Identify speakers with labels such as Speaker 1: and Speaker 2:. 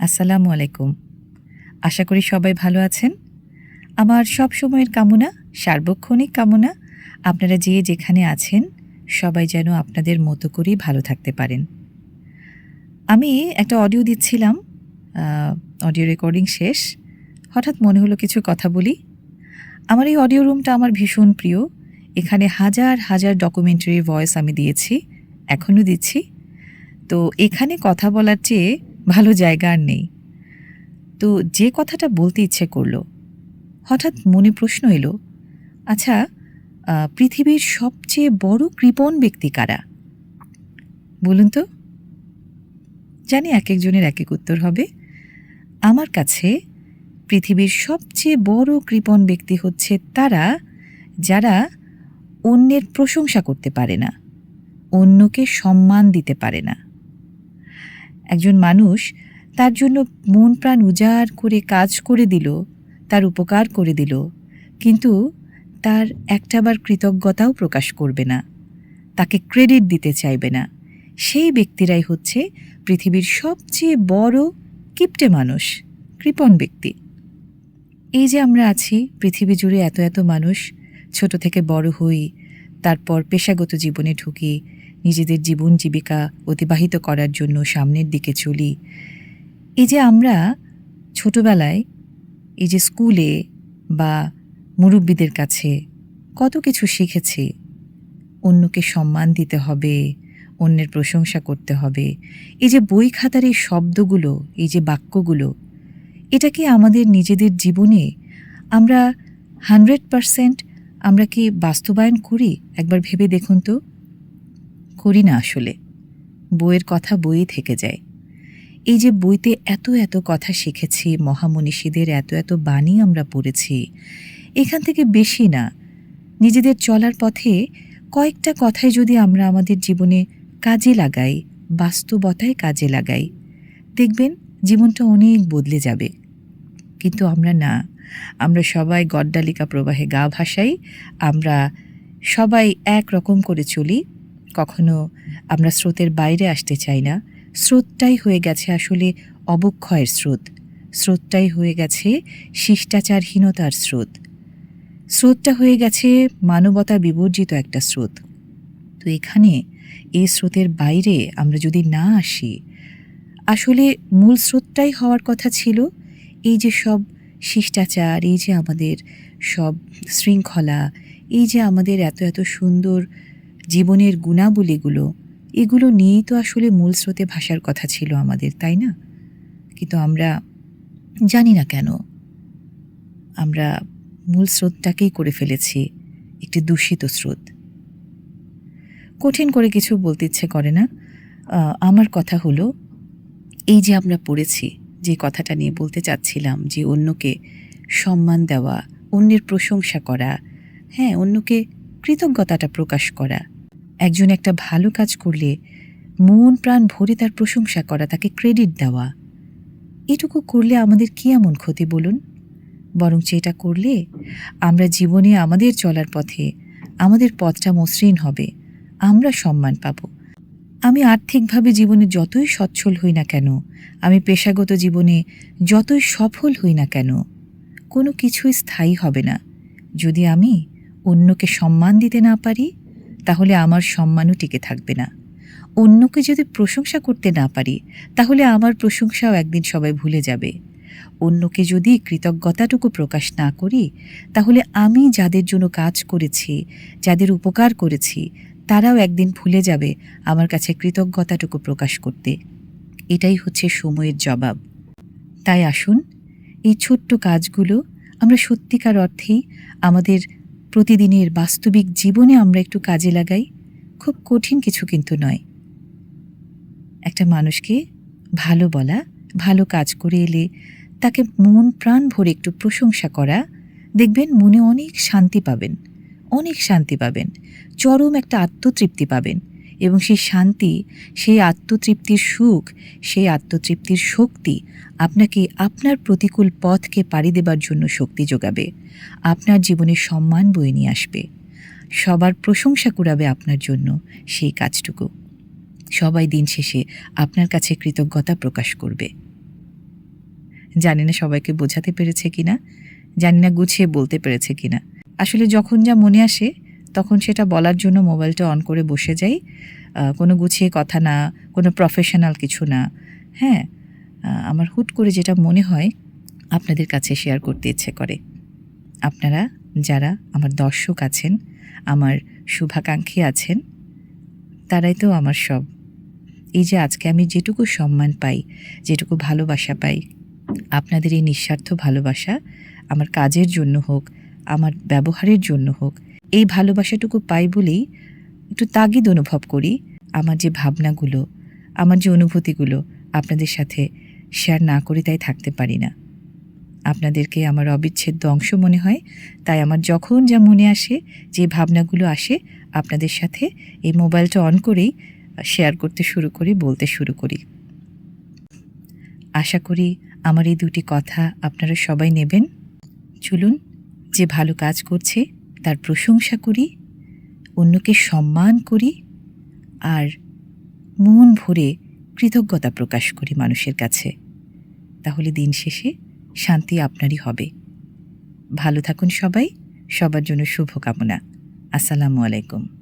Speaker 1: আসসালামু আলাইকুম। আশা করি সবাই ভালো আছেন। আমার সব সময়ের কামনা, সার্বক্ষণিক কামনা, আপনারা যে যেখানে আছেন, সবাই যেন আপনাদের মতো করেই ভালো থাকতে পারেন। আমি একটা অডিও দিচ্ছিলাম অডিও রেকর্ডিং শেষ। হঠাৎ মনে হলো কিছু কথা বলি। আমার এই অডিও রুমটা আমার ভীষণ প্রিয়। এখানে হাজার হাজার ডকুমেন্টারি ভয়েস আমি দিয়েছি, এখনও দিচ্ছি। তো এখানে কথা বলার চেয়ে ভালো জায়গা আর নেই। তো যে কথাটা বলতে ইচ্ছে করল, হঠাৎ মনে প্রশ্ন এলো আচ্ছা পৃথিবীর সবচেয়ে বড় কৃপণ ব্যক্তি কারা? বলুন তো। জানি এক একজনের এক এক উত্তর হবে। আমার কাছে পৃথিবীর সবচেয়ে বড় কৃপণ ব্যক্তি হচ্ছে তারা যারা অন্যের প্রশংসা করতে পারে না, অন্যকে সম্মান দিতে পারে না। একজন মানুষ তার জন্য মন প্রাণ উজাড় করে কাজ করে দিল, তার উপকার করে দিল, কিন্তু তার একটাবার কৃতজ্ঞতাও প্রকাশ করবে না, তাকে ক্রেডিট দিতে চাইবে না। সেই ব্যক্তিরাই হচ্ছে পৃথিবীর সবচেয়ে বড় কিপটে মানুষ, কৃপণ ব্যক্তি। এই যে আমরা আছি, পৃথিবী জুড়ে এত এত মানুষ, ছোট থেকে বড় হই, তারপর পেশাগত জীবনে ঢুকি নিজেদের জীবন জীবিকা অতিবাহিত করার জন্য সামনের দিকে চলি। এই যে আমরা ছোটবেলায়, এই যে স্কুলে বা মুরব্বীদের কাছে কত কিছু শিখেছি। অন্যকে সম্মান দিতে হবে, অন্যের প্রশংসা করতে হবে। এই যে বই খাতার এই শব্দগুলো, এই যে বাক্যগুলো, এটা কি আমাদের নিজেদের জীবনে আমরা হান্ড্রেড পারসেন্ট আমরা কি বাস্তবায়ন করি? একবার ভেবে দেখুন তো। করি না আসলে। বইয়ের কথা বইয়ে থেকে যায়। এই যে বইতে এত এত কথা শিখেছি, মহামনীষীদের এত এত বাণী আমরা পড়েছি, এখান থেকে বেশি না। নিজেদের চলার পথে কয়েকটা কথাই যদি আমরা আমাদের জীবনে কাজে লাগাই, বাস্তবতায় কাজে লাগাই, দেখবেন জীবনটা অনেক বদলে যাবে। কিন্তু আমরা না। আমরা সবাই গড্ডালিকা প্রবাহে গা ভাসাই, আমরা সবাই এক রকম করে চলি কখনো আমরা স্রোতের বাইরে আসতে চাই না। স্রোতটাই হয়ে গেছে আসলে অবক্ষয়ের স্রোত। স্রোতটাই হয়ে গেছে শিষ্টাচারহীনতার স্রোত। স্রোতটা হয়ে গেছে মানবতা বিবর্জিত একটা স্রোত। তো এখানে এই স্রোতের বাইরে আমরা যদি না আসি, আসলে মূল স্রোতটাই হওয়ার কথা ছিল। এই যে সব শিষ্টাচার, এই যে আমাদের সব শৃঙ্খলা, এই যে আমাদের এত এত সুন্দর জীবনের গুণাবলীগুলো, এগুলো নিয়েই তো আসলে মূল স্রোতে ভাষার কথা ছিল আমাদের, তাই না? কিন্তু আমরা জানি না কেন। আমরা মূল স্রোতটাকেই করে ফেলেছি, একটি দূষিত স্রোত। কঠিন করে কিছু বলতে ইচ্ছে করে না। আমার কথা হলো, এই যে আমরা পড়েছি, যে কথাটা নিয়ে বলতে চাচ্ছিলাম, যে অন্যকে সম্মান দেওয়া, অন্যের প্রশংসা করা হ্যাঁ অন্যকে কৃতজ্ঞতাটা প্রকাশ করা। একজন একটা ভালো কাজ করলে মন প্রাণ ভরে তার প্রশংসা করা, তাকে ক্রেডিট দেওয়া। এটুকু করলে আমাদের কি এমন ক্ষতি বলুন? বরঞ্চ এটা করলে আমরা জীবনে আমাদের চলার পথে, আমাদের পথটা মসৃণ হবে, আমরা সম্মান পাব। আমি আর্থিকভাবে জীবনে যতই সচ্ছল হই না কেন, আমি পেশাগত জীবনে যতই সফল হই না কেন, কোনো কিছুই স্থায়ী হবে না। যদি আমি অন্যকে সম্মান দিতে না পারি, তাহলে আমার সম্মানও টিকে থাকবে না। অন্যকে যদি প্রশংসা করতে না পারি, তাহলে আমার প্রশংসাও একদিন সবাই ভুলে যাবে। অন্যকে যদি কৃতজ্ঞতাটুকু প্রকাশ না করি, তাহলে আমি যাদের জন্য কাজ করেছি, যাদের উপকার করেছি, তারাও একদিন ভুলে যাবে আমার কাছে কৃতজ্ঞতাটুকু প্রকাশ করতে। এটাই হচ্ছে সময়ের জবাব। তাই আসুন, এই ছোট্ট কাজগুলো আমরা সত্যিকার অর্থেই আমাদের প্রতিদিনের বাস্তবিক জীবনে আমরা একটু কাজে লাগাই, খুব কঠিন কিছু কিন্তু নয়। একটা মানুষকে ভালো বলা, ভালো কাজ করে এলে তাকে মন প্রাণ ভরে একটু প্রশংসা করা, দেখবেন মনে অনেক শান্তি পাবেন, অনেক শান্তি পাবেন, চরম একটা আত্মতৃপ্তি পাবেন। এবং সেই শান্তি, সেই আত্মতৃপ্তির সুখ, সেই আত্মতৃপ্তির শক্তি আপনাকে আপনার প্রতিকূল পথকে পাড়ি দেবার জন্য শক্তি যোগাবে। আপনার জীবনে সম্মান বয়ে নিয়ে আসবে। সবার প্রশংসা কুড়াবে আপনার জন্য সেই কাজটুকু। সবাই দিন শেষে আপনার কাছে কৃতজ্ঞতা প্রকাশ করবে। জানি না সবাইকে বোঝাতে পেরেছে কিনা, জানি না গুছিয়ে বলতে পেরেছে কিনা। আসলে যখন যা মনে আসে তখন সেটা বলার জন্য মোবাইলটা অন করে বসে যাই। কোনো গুছিয়ে কথা না, কোনো প্রফেশনাল কিছু না। হ্যাঁ আমার হুট করে যেটা মনে হয় আপনাদের কাছে শেয়ার করতে ইচ্ছে করে। আপনারা যারা আমার দর্শক আছেন, আমার শুভাকাঙ্ক্ষী আছেন, তারাই তো আমার সব। এই যে আজকে আমি যেটুকু সম্মান পাই, যেটুকু ভালোবাসা পাই, আপনাদের এই নিঃস্বার্থ ভালোবাসা আমার কাজের জন্য হোক, আমার ব্যবহারের জন্য হোক এই ভালোবাসাটুকু পাই বলেই একটু তাগিদ অনুভব করি। আমার যে ভাবনাগুলো, আমার যে অনুভূতিগুলো আপনাদের সাথে শেয়ার না করে তাই থাকতে পারি না। আপনাদেরকে আমার অবিচ্ছেদ্য অংশ মনে হয়, তাই আমার যখন যা মনে আসে, যে ভাবনাগুলো আসে, আপনাদের সাথে এই মোবাইলটা অন করেই শেয়ার করতে শুরু করি, বলতে শুরু করি। আশা করি আমার এই দুটি কথা আপনারা সবাই নেবেন। চলুন, যে ভালো কাজ করছে তার প্রশংসা করি, অন্যকে সম্মান করি আর মন ভরে কৃতজ্ঞতা প্রকাশ করি মানুষের কাছে। তাহলে দিন শেষে শান্তি আপনারই হবে। ভালো থাকুন সবাই, সবার জন্য শুভকামনা। আসসালামু আলাইকুম।